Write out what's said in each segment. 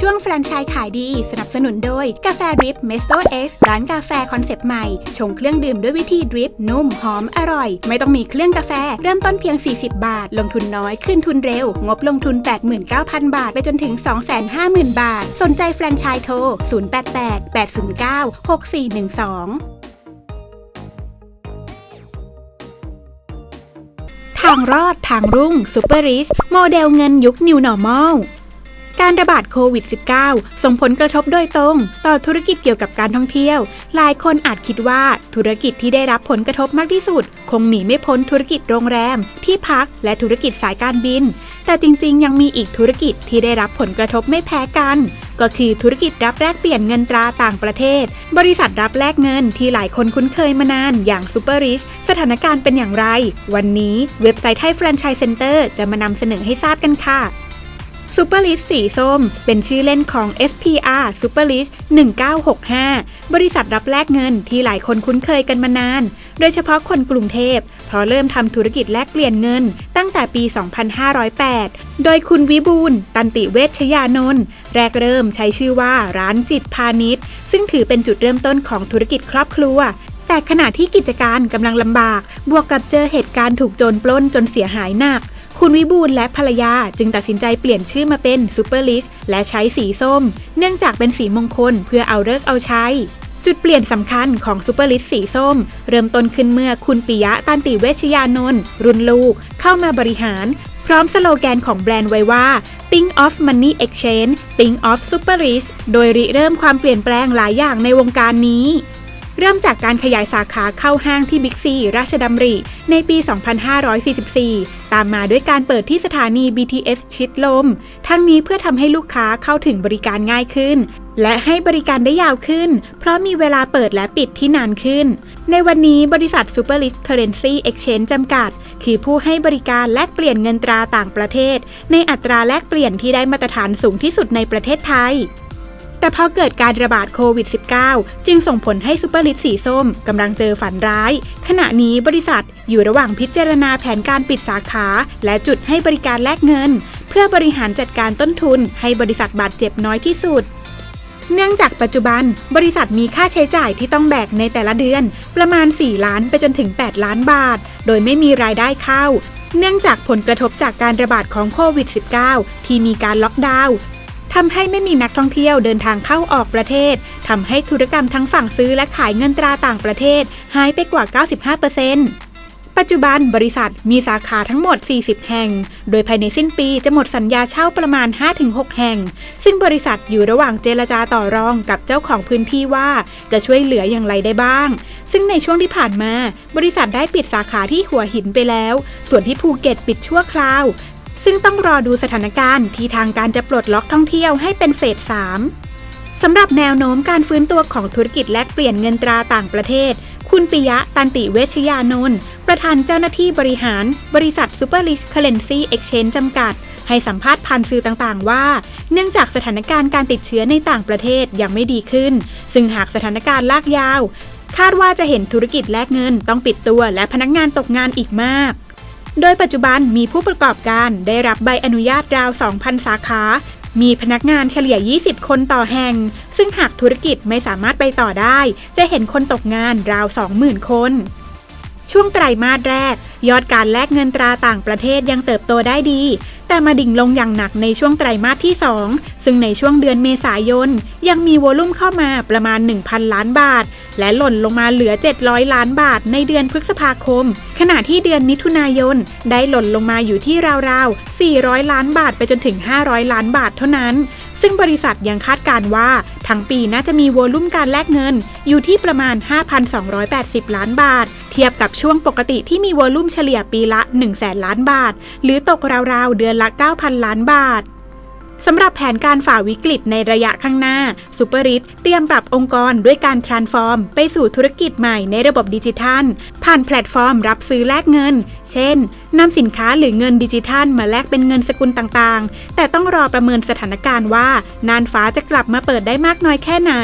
ช่วงแฟรนไชส์ขายดีสนับสนุนโดย กาแฟดริปเมสโซเอ็กซ์ร้านกาแฟคอนเซปต์ใหม่ ชงเครื่องดื่มด้วยวิธีดริปนุ่ม หอม อร่อย ไม่ต้องมีเครื่องกาแฟ เริ่มต้นเพียง 40 บาท ลงทุนน้อย ขึ้นทุนเร็ว งบลงทุน 89,000 บาท ไปจนถึง 250,000 บาท สนใจแฟรนไชส์โทร 088 809 6412ทางรอดทางรุ่งซูเปอร์ริชโมเดลเงินยุค New Normal การระบาดโควิด -19 ส่งผลกระทบโดยตรง ต่อธุรกิจเกี่ยวกับการท่องเที่ยว หลายคนอาจคิดว่าธุรกิจที่ได้รับผลกระทบมากที่สุด คงหนีไม่พ้นธุรกิจโรงแรม ที่พักและธุรกิจสายการบิน แต่จริงๆ ยังมีอีกธุรกิจที่ได้รับผลกระทบไม่แพ้กัน ก็คือธุรกิจรับแลกเปลี่ยนเงินตราต่างประเทศ บริษัทรับแลกเงินที่หลายคนคุ้นเคยมานานอย่างซูเปอร์ริชสถานการณ์เป็นอย่างไร วันนี้เว็บไซต์ไทยแฟรนไชส์เซ็นเตอร์จะมานำเสนอให้ทราบกันค่ะ ซูเปอร์ลิสสีส้ม เป็นชื่อเล่นของ SPR Super List 1965 บริษัทรับแลกเงินที่หลายคนคุ้นเคยกันมานาน โดยเฉพาะคนกรุงเทพ เพราะเริ่มทำธุรกิจแลกเปลี่ยนเงิน ตั้งแต่ปี 2508 โดยคุณวิบูลย์ตันติเวชยานนท์แรกเริ่มใช้ชื่อว่าร้านจิตพาณิชย์ ซึ่งถือเป็นจุดเริ่มต้นของธุรกิจครอบครัวแต่ขณะที่กิจการกำลังลำบาก บวกกับเจอเหตุการณ์ถูกโจรปล้นจนเสียหายหนัก คุณวิบูลย์และภรรยาจึงตัดสินใจเปลี่ยนชื่อมาเป็นซูเปอร์ลิชและใช้สีส้ม เนื่องจากเป็นสีมงคลเพื่อเอาเลิกษ์เอาใช้ จุดเปลี่ยนสำคัญของซูเปอร์ลิชสีส้ม เริ่มต้นขึ้นเมื่อคุณปิยะตันติเวชยานนท์รุ่นลูก เข้ามาบริหาร พร้อมสโลแกนของแบรนด์ไว้ว่า Think of Money Exchange Think of Super Rich โดยริเริ่มความเปลี่ยนแปลงหลายอย่างในวงการนี้ เริ่มจากการขยายสาขาเข้าห้างที่บิ๊กซีราชดำริในปี 2544 ตามมาด้วยการเปิดที่สถานี BTS ชิดลม ทั้งนี้เพื่อทำให้ลูกค้าเข้าถึงบริการง่ายขึ้น และให้บริการได้ยาวขึ้น เพราะมีเวลาเปิดและปิดที่นานขึ้น ในวันนี้บริษัท Super Rich Currency Exchange จำกัด คือผู้ให้บริการแลกเปลี่ยนเงินตราต่างประเทศ ในอัตราแลกเปลี่ยนที่ได้มาตรฐานสูงที่สุดในประเทศไทย แต่พอเกิดการระบาดโควิด -19 จึงส่งผลให้ซูเปอร์ลิทสีส้มกำลังเจอฝันร้าย ขณะนี้บริษัทอยู่ระหว่างพิจารณาแผนการปิดสาขา และจุดให้บริการแลกเงิน เพื่อบริหารจัดการต้นทุนให้บริษัทบาดเจ็บน้อยที่สุด เนื่องจากปัจจุบัน บริษัทมีค่าใช้จ่ายที่ต้องแบกในแต่ละเดือน ประมาณ 4 ล้านไปจนถึง 8 ล้านบาท โดยไม่มีรายได้เข้าเนื่องจากผลกระทบจากการระบาดของโควิด -19 ที่มีการล็อกดาวน์ ทำให้ไม่มีนักท่องเที่ยวเดินทางเข้าออกประเทศ ทำให้ธุรกรรมทั้งฝั่งซื้อและขายเงินตราต่างประเทศ หายไปกว่า 95%ปัจจุบันบริษัทมีสาขาทั้งหมด 40 แห่ง โดยภายในสิ้นปีจะหมดสัญญาเช่าประมาณ 5-6 แห่ง ซึ่งบริษัทอยู่ระหว่างเจรจาต่อรองกับเจ้าของพื้นที่ว่าจะช่วยเหลืออย่างไรได้บ้าง ซึ่งในช่วงที่ผ่านมา บริษัทได้ปิดสาขาที่หัวหินไปแล้ว ส่วนที่ภูเก็ตปิดชั่วคราว ซึ่งต้องรอดูสถานการณ์ที่ทางการจะปลดล็อกท่องเที่ยวให้เป็นเฟส3สำหรับแนวโน้มการฟื้นตัวของธุรกิจแลกเปลี่ยนเงินตราต่างประเทศ คุณปิยะตันติเวชยานนท์ประธานเจ้าหน้าที่บริหาร บริษัท Super Rich Currency Exchange จำกัด ให้สัมภาษณ์ผ่านสื่อต่างๆ ว่า เนื่องจากสถานการณ์การติดเชื้อในต่างประเทศยังไม่ดีขึ้น ซึ่งหากสถานการณ์ลากยาว คาดว่าจะเห็นธุรกิจแลกเงินต้องปิดตัวและพนักงานตกงานอีกมาก โดยปัจจุบันมีผู้ประกอบการได้รับใบอนุญาตราว 2,000 สาขา มีพนักงานเฉลี่ย 20 คนต่อแห่ง ซึ่งหากธุรกิจไม่สามารถไปต่อได้ จะเห็นคนตกงานราว 20,000 คน ช่วงไตรมาสแรก ยอดการแลกเงินตราต่างประเทศยังเติบโตได้ดี แต่มาดิ่งลงอย่างหนักในช่วงไตรมาสที่ 2 ซึ่งในช่วงเดือนเมษายน ยังมีวอลุ่มเข้ามาประมาณ 1,000 ล้านบาท และหล่นลงมาเหลือ 700 ล้านบาทในเดือนพฤษภาคม ขณะที่เดือนมิถุนายน ได้หล่นลงมาอยู่ที่ราวๆ 400 ล้านบาทไปจนถึง 500 ล้านบาทเท่านั้น ซึ่งบริษัทยังคาดการว่า ทั้งปีน่าจะมีวอลุ่มการแลกเงิน อยู่ที่ประมาณ 5,280 ล้านบาท ทียบกับช่วงปกติที่มีวอลุ่มเฉลี่ยปีละ 1 0 0 0 0แล้านบาท หรือตกราวๆ เดือนละ 9,000 ล้านบาท สำหรับแผนการฝ่าวิกฤตในระยะข้างหน้าซูเปอร์ริทเตรียมปรับองค์กรด้วยการ transform ไปสู่ธุรกิจใหม่ในระบบดิจิทัล ผ่านแพลตฟอร์มรับซื้อแลกเงิน เช่นนำสินค้าหรือเงินดิจิทัล มาแลกเป็นเงินสกุลต่างๆ แต่ต้องรอประเมินสถานการณ์ว่า นานฟ้าจะกลับมาเปิดได้มากน้อยแค่ไหน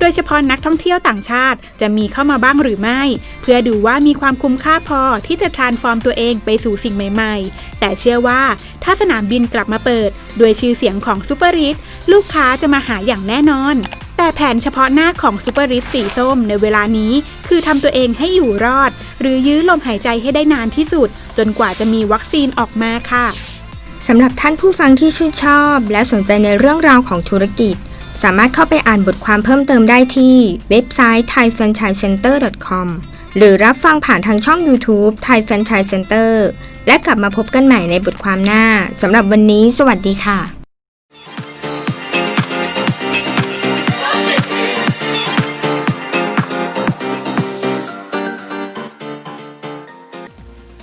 โดยเฉพาะนักท่องเที่ยวต่างชาติ จะมีเข้ามาบ้างหรือไม่ เพื่อดูว่ามีความคุ้มค่าพอที่จะทรานส์ฟอร์มตัวเองไปสู่สิ่งใหม่ ๆ แต่เชื่อว่าถ้าสนามบินกลับมาเปิด ด้วยชื่อเสียงของซูเปอร์ริสลูกค้าจะมาหาอย่างแน่นอน แต่แผนเฉพาะหน้าของซูเปอร์ริสสีส้มในเวลานี้ คือทำตัวเองให้อยู่รอด หรือยื้อลมหายใจให้ได้นานที่สุด จนกว่าจะมีวัคซีนออกมาค่ะสำหรับท่านผู้ฟังที่ชื่นชอบ และสนใจในเรื่องราวของธุรกิจ สามารถเข้าไปอ่านบทความเพิ่มเติมได้ที่เว็บไซต์ thaifranchisecenter.com หรือรับฟังผ่านทางช่อง YouTube Thai Franchise Center และกลับมาพบกันใหม่ในบทความหน้า สำหรับวันนี้ สวัสดีค่ะ